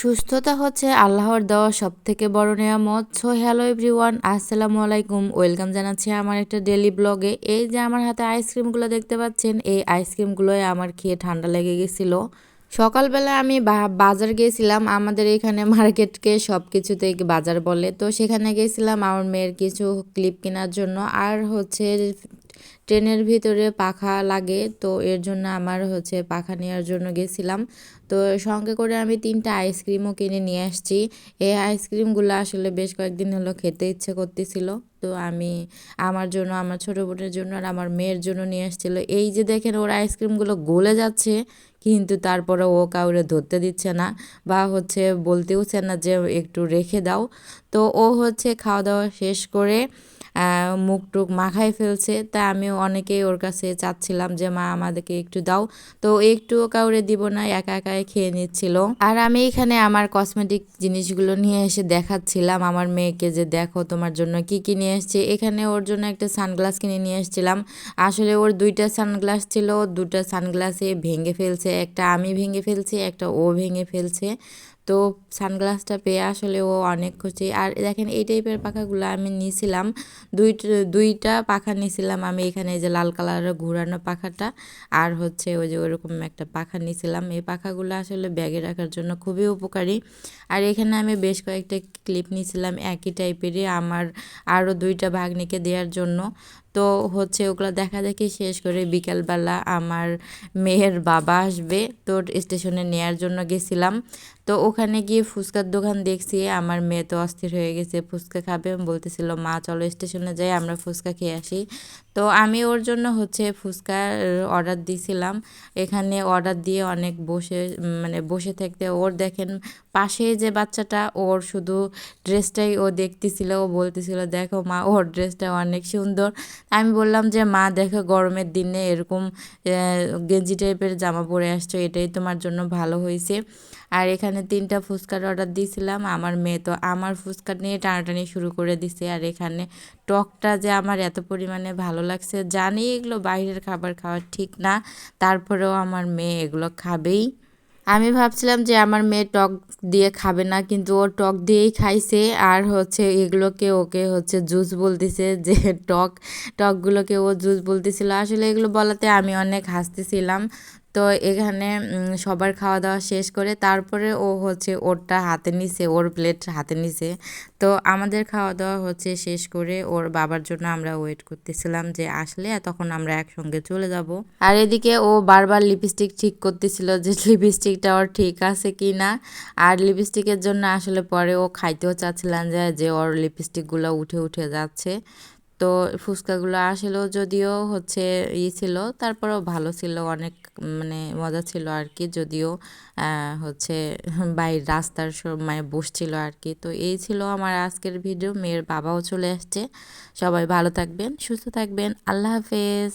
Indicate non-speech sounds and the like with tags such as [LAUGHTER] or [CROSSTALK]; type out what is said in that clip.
সুস্থতা হচ্ছে আল্লাহর দেওয়া সব থেকে বড় নিয়ামত। সো হ্যালো এভরিওয়ান আসসালামু আলাইকুম। ওয়েলকাম জানাচ্ছি আমার একটা ডেলি ব্লগে এই যে আমার হাতে আইসক্রিমগুলো দেখতে পাচ্ছেন, এই আইসক্রিমগুলোই আমার খেয়ে ঠান্ডা লেগে গেছিল। সকালবেলা আমি বাজার গিয়েছিলাম আমাদের এখানে মার্কেটকে সব কিছুতে বাজার বলে। তো সেখানে গিয়েছিলাম আমার মেয়ের কিছু ক্লিপ কেনার জন্য। আর হচ্ছে ট্রেনের ভিতরে পাখা লাগে, তো এর জন্য আমার হচ্ছে পাখা নেওয়ার জন্য গেছিলাম। তো সঙ্গে করে আমি তিনটা আইসক্রিমও কিনে নিয়ে আসছি। এই আইসক্রিমগুলো আসলে বেশ কয়েকদিন হলো খেতে ইচ্ছে করতেছিল। তো আমি আমার জন্য, আমার ছোটো বোনের জন্য আর আমার মেয়ের জন্য নিয়ে আসছিল। এই যে দেখেন ওর আইসক্রিমগুলো গলে যাচ্ছে, কিন্তু তারপরে ও কাউরে ধরতে দিচ্ছে না বা হচ্ছে বলতেও বলতেওছে না যে একটু রেখে দাও। তো ও হচ্ছে খাওয়া দাওয়া শেষ করে মুখ টুক মাখায় ফেলছে। তা আমিও অনেকেই ওর কাছে চাচ্ছিলাম যে, মা, আমাদেরকে একটু দাও। তো একটুও কাউরে দিব না, একা একাই খেয়ে নিচ্ছিল। আর আমি এখানে আমার কসমেটিক জিনিসগুলো নিয়ে এসে দেখাচ্ছিলাম। আমার মেয়েকে যে, দেখো তোমার জন্য কি কি নিয়ে এসছে। এখানে ওর জন্য একটা সানগ্লাস কিনে নিয়ে এসেছিলাম। আসলে ওর দুইটা সানগ্লাস ছিল, দুটা সানগ্লাসে ভেঙে ফেলছে। একটা আমি ভেঙে ফেলছি, একটা ও ভেঙে ফেলছে। তো সানগ্লাসটা পেয়ে আসলে ও অনেক খুশি। আর দেখেন এই টাইপের পাখাগুলো আমি নিয়েছিলাম দুইটা দুইটা পাখা নিয়েছিলাম আমি এখানে যে লাল কালারের ঘুরানো পাখাটা, আর হচ্ছে ওই যে ওরকম একটা পাখা নিয়েছিলাম এই পাখাগুলো আসলে ব্যাগে রাখার জন্য খুবই উপকারী। আর এখানে আমি বেশ কয়েকটা ক্লিপ নিয়েছিলাম একই টাইপেরই আমার আরও দুইটা ভাগ্নিকে দেওয়ার জন্য। তো হচ্ছে ওগুলো দেখা দেখি শেষ করে বিকালবেলা আমার মেয়ের বাবা আসবে, তো স্টেশনে নেয়ার জন্য গেছিলাম। তো ওখানে গিয়ে ফুচকার দোকান দেখছি, আমার মেয়ে তো অস্থির হয়ে গেছে, ফুচকা খাবে। বলতেছিল, মা, চলো স্টেশনে যাই, আমরা ফুচকা খেয়ে আসি। তো আমি ওর জন্য হচ্ছে ফুচকার অর্ডার দিয়েছিলাম এখানে অর্ডার দিয়ে অনেক বসে মানে বসে থাকতে ওর দেখেন, পাশে যে বাচ্চাটা, ওর শুধু ড্রেসটাই ও দেখতেছিল। ও বলতেছিল, দেখো মা, ওর ড্রেসটা অনেক সুন্দর। আমি বললাম যে, মা, দেখো গরমের দিনে এরকম গেঞ্জি টাইপের জামা পরে আসছো, এটাই তোমার জন্য ভালো হয়েছে। আর এখানে তিনটা ফুচকার অর্ডার দিয়েছিলাম আমার মেয়ে তো আমার ফুচকা নিয়ে টানাটানি শুরু করে দিছে। আর এখানে টকটা যে আমার এত পরিমাণে ভালো লাগছে, জানি এগুলো বাইরের খাবার খাওয়া ঠিক না। তারপরেও আমার মেয়ে এগুলো খাবেই। আমি ভাবছিলাম যে আমার মেয়ে টক দিয়ে খাবে না, কিন্তু ও টক দিয়েই খাইছে। আর হচ্ছে এগুলোকে ওকে হচ্ছে জুস বলতেছে যে টক, টকগুলোকে ও জুস বলতেছিল। আসলে এগুলো বলাতে আমি অনেক হাসতেছিলাম। তো এখানে সবার খাওয়া দাওয়া শেষ করে তারপরে ও হচ্ছে ওরটা হাতে নিছে, ওর প্লেট হাতে নিছে। তো আমাদের খাওয়া দাওয়া হচ্ছে শেষ করে ওর বাবার জন্য আমরা ওয়েট করতেছিলাম যে আসলে তখন আমরা একসঙ্গে চলে যাব। আর এদিকে ও বারবার লিপস্টিক ঠিক করতেছিল যে [LAUGHS] লিপস্টিকটা ওর ঠিক আছে কি না। আর লিপস্টিকের জন্য আসলে পরে ও খাইতেও চাচ্ছিলাম যে যে ওর লিপস্টিকগুলো উঠে উঠে যাচ্ছে। তো ফুচকাগুলো আসলেও যদিও হচ্ছে ই ছিল, তারপরেও ভালো ছিল, অনেক মানে মজা ছিল আর কি, যদিও হচ্ছে বাইর রাস্তার সময় বসছিল আর কি। তো এই ছিল আমার আজকের ভিডিও মেয়ের বাবাও চলে আসছে। সবাই ভালো থাকবেন, সুস্থ থাকবেন। আল্লাহ হাফেজ।